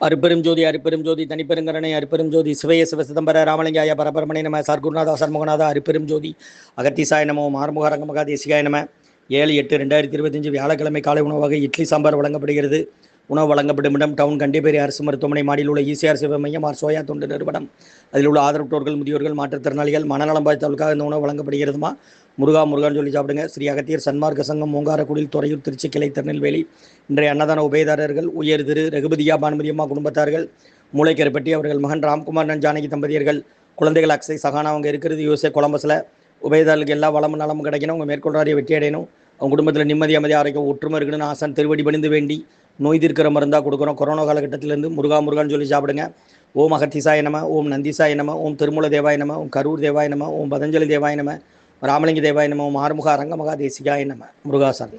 அருப்பெரும் ஜோதி அருப்பெரும் ஜோதி தனிப்பெருங்கரணை அருப்பெரும் ஜோதி சிவய சிவ சிதம்பர ராமலிங்காய பரபரமணி நம சர்க்குருநாதா சர்முகநாதா அருப்பெரும் ஜோதி அகத்திசாய நமோ மார்முக ரங்கமகா தேசிகாய நம. ஏழு எட்டு ரெண்டாயிரத்தி இருபத்தஞ்சு வியாழக்கிழமை காலை உணவாக இட்லி சாம்பார் வழங்கப்படுகிறது. உணவு வழங்கப்படும் இடம் டவுன் கண்டிப்பேரி அரசு மருத்துவமனை மாடியில் உள்ள இசிஆர் சேவை மையம் ஆர் சோயா தொண்டு நிறுவனம். அதில் உள்ள ஆதரவற்றோர்கள் முதியோர்கள் மாற்றுத்திறனாளிகள் மனநலம் பாதித்தவர்களுக்காக இந்த உணவு வழங்கப்படுகிறதுமா? முருகா முருகான்னு சொல்லி சாப்பிடுங்க. ஸ்ரீ அகத்தியர் சன்மார்க்க சங்கம் மூங்காரக்குடியில் துறையூர் திருச்சி கிளை திருநெல்வேலி. இன்றைய அன்னதான உபயதாரர்கள் உயர் திரு ரகுபதியா பானுமதியம்மா குடும்பத்தார்கள் மூளைக்கருப்பட்டி அவர்கள் மகன் ராம்குமார் ஜானகி தம்பதியர்கள் குழந்தைகள் அக்ஸை சகானா அவங்க இருக்கிறது யூஎஸ்ஏ கொலம்பஸில். உபயதாரர்களுக்கு எல்லா வளமும் நலமும் கிடைக்கணும். அவங்க மேற்கொள்றாரிய வெற்றி அடையணும் அவங்க குடும்பத்தில் நிம்மதி அமைதி ஆரோக்கியம் ஒற்றுமை இருக்கணும்னு ஆசான் திருவடி பணிந்து வேண்டி நோய் தீர்க்கிற மருந்தாக கொடுக்குறோம். கொரோனா காலகட்டத்திலேருந்து முருகா முருகான்னு சொல்லி சாப்பிடுங்க. ஓம் அகத்திசாய நம ஓம் நந்திசாய நம ஓம் திருமூல தேவாய நம ஓம் கரூர் தேவாய நம ஓம் பதஞ்சலி தேவாய நம ராமலிங்க தேவாய நம ஓம் ஆறுமுக அரங்கமகா தேசிகாய நம முருகாசாமி